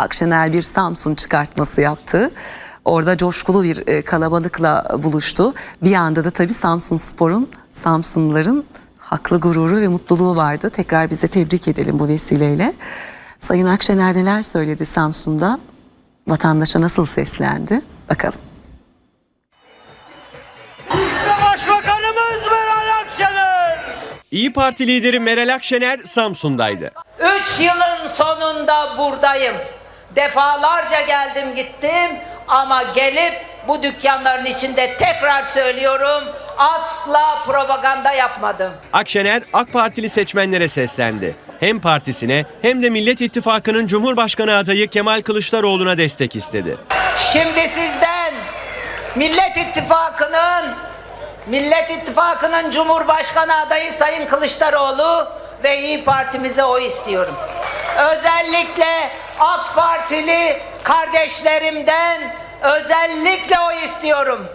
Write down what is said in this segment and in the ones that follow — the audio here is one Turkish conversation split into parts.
Akşener bir Samsun çıkartması yaptı. Orada coşkulu bir e, kalabalıkla buluştu. Bir anda da tabii Samsun Spor'un, Samsunluların haklı gururu ve mutluluğu vardı. Tekrar bize tebrik edelim bu vesileyle. Sayın Akşener neler söyledi Samsun'da? Vatandaşa nasıl seslendi? Bakalım. İşte Başbakanımız Meral Akşener. İyi Parti lideri Meral Akşener Samsun'daydı. Üç yılın sonunda buradayım. Defalarca geldim gittim ama gelip bu dükkanların içinde tekrar söylüyorum asla propaganda yapmadım. Akşener AK Partili seçmenlere seslendi. Hem partisine hem de Millet İttifakı'nın Cumhurbaşkanı adayı Kemal Kılıçdaroğlu'na destek istedi. Şimdi sizden Millet İttifakı'nın Millet İttifakı'nın Cumhurbaşkanı adayı Sayın Kılıçdaroğlu ve İyi Partimize oy istiyorum. Özellikle AK Partili kardeşlerimden özellikle oy istiyorum.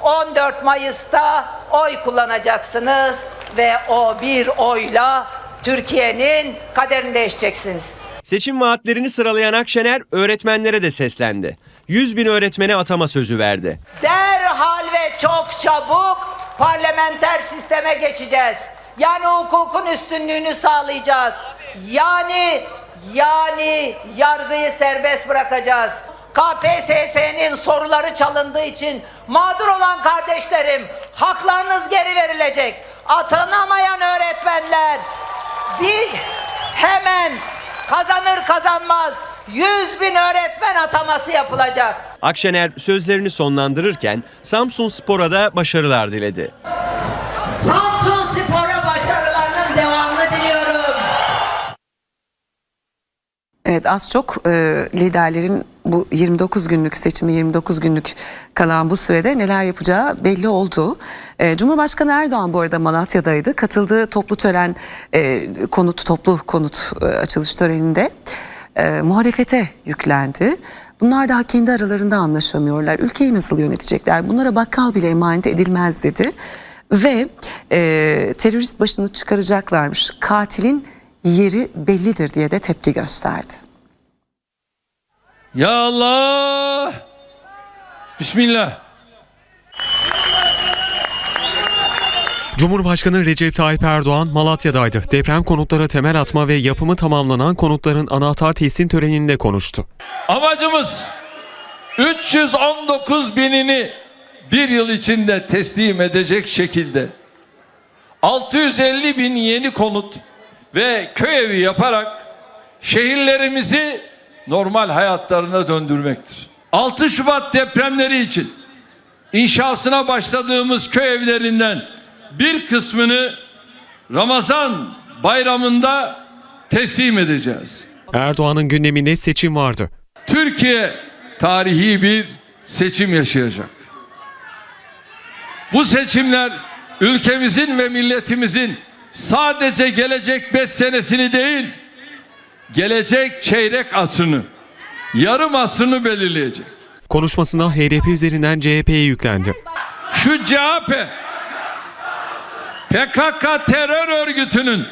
14 Mayıs'ta oy kullanacaksınız ve o bir oyla Türkiye'nin kaderini değişeceksiniz. Seçim vaatlerini sıralayan Akşener öğretmenlere de seslendi. 100 bin öğretmene atama sözü verdi. Derhal ve çok çabuk parlamenter sisteme geçeceğiz. Yani hukukun üstünlüğünü sağlayacağız. Yani yani yargıyı serbest bırakacağız. KPSS'nin soruları çalındığı için mağdur olan kardeşlerim haklarınız geri verilecek. Atanamayan öğretmenler bir hemen kazanır kazanmaz 100 bin öğretmen ataması yapılacak. Akşener sözlerini sonlandırırken Samsun Spor'a da başarılar diledi. Samsun Spor'a Evet az çok e, liderlerin bu 29 günlük seçimi 29 günlük kalan bu sürede neler yapacağı belli oldu. E, Cumhurbaşkanı Erdoğan bu arada Malatya'daydı. Katıldığı toplu tören e, konut toplu konut e, açılış töreninde e, muhalefete yüklendi. Bunlar daha kendi aralarında anlaşamıyorlar. Ülkeyi nasıl yönetecekler? Bunlara bakkal bile emanet edilmez dedi. Ve e, terörist başını çıkaracaklarmış. Katilin yeri bellidir diye de tepki gösterdi. Ya Allah. Bismillah. Cumhurbaşkanı Recep Tayyip Erdoğan Malatya'daydı. Deprem konutlara temel atma ve yapımı tamamlanan konutların anahtar teslim töreninde konuştu. Amacımız 319 binini bir yıl içinde teslim edecek şekilde 650 bin yeni konut ve köy evi yaparak şehirlerimizi normal hayatlarına döndürmektir. 6 Şubat depremleri için inşasına başladığımız köy evlerinden bir kısmını Ramazan bayramında teslim edeceğiz. Erdoğan'ın gündeminde seçim vardı. Türkiye tarihi bir seçim yaşayacak. Bu seçimler ülkemizin ve milletimizin sadece gelecek 5 senesini değil, gelecek çeyrek asrını, yarım asrını belirleyecek. Konuşmasında HDP üzerinden CHP'ye yüklendi. Şu CHP PKK terör örgütünün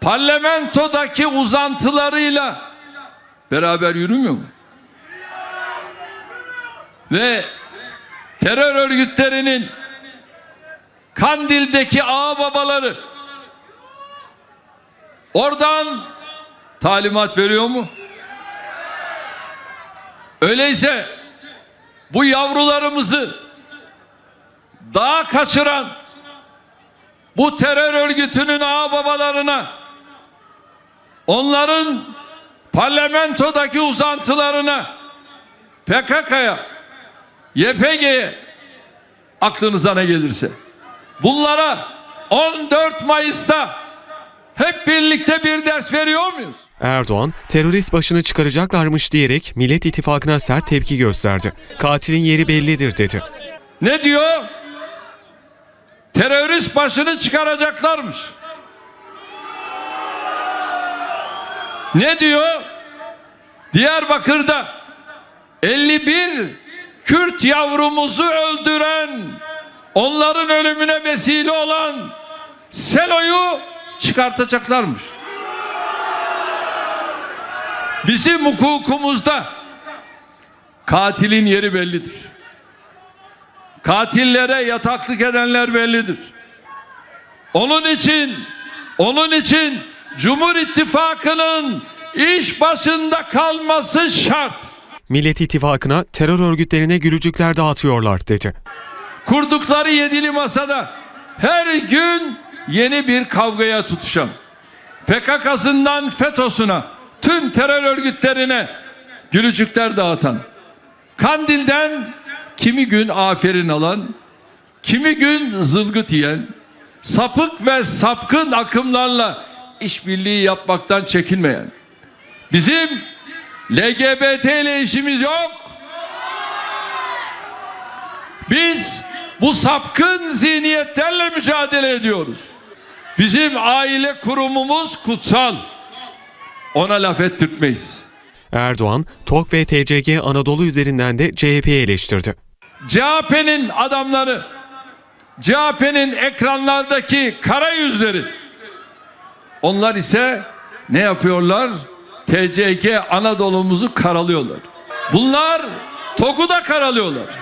parlamentodaki uzantılarıyla beraber yürümüyor mu? Ve terör örgütlerinin Kandil'deki ağ babaları oradan talimat veriyor mu? Öyleyse bu yavrularımızı daha kaçıran bu terör örgütünün ağ babalarına onların parlamentodaki uzantılarına PKK'ya YPG'ye aklınıza ne gelirse bunlara 14 Mayıs'ta hep birlikte bir ders veriyor muyuz? Erdoğan, terörist başını çıkaracaklarmış diyerek Millet İttifakı'na sert tepki gösterdi. Katilin yeri bellidir dedi. Ne diyor? Terörist başını çıkaracaklarmış. Ne diyor? Diyarbakır'da 51 Kürt yavrumuzu öldüren, onların ölümüne vesile olan Selo'yu çıkartacaklarmış. Bizim hukukumuzda katilin yeri bellidir. Katillere yataklık edenler bellidir. Onun için onun için Cumhur İttifakı'nın iş başında kalması şart. Millet İttifakı'na terör örgütlerine gülücükler dağıtıyorlar dedi. Kurdukları yedili masada her gün yeni bir kavgaya tutuşan, PKK'sından FETÖ'süne, tüm terör örgütlerine gülücükler dağıtan, Kandil'den kimi gün aferin alan, kimi gün zılgıt yiyen, sapık ve sapkın akımlarla işbirliği yapmaktan çekinmeyen, bizim LGBT ile işimiz yok. Biz bu sapkın zihniyetlerle mücadele ediyoruz. Bizim aile kurumumuz kutsal. Ona laf ettirtmeyiz. Erdoğan, TOK ve TCG Anadolu üzerinden de CHP'yi eleştirdi. CHP'nin adamları, CHP'nin ekranlardaki kara yüzleri. Onlar ise ne yapıyorlar? TCG Anadolu'muzu karalıyorlar. Bunlar TOK'u da karalıyorlar.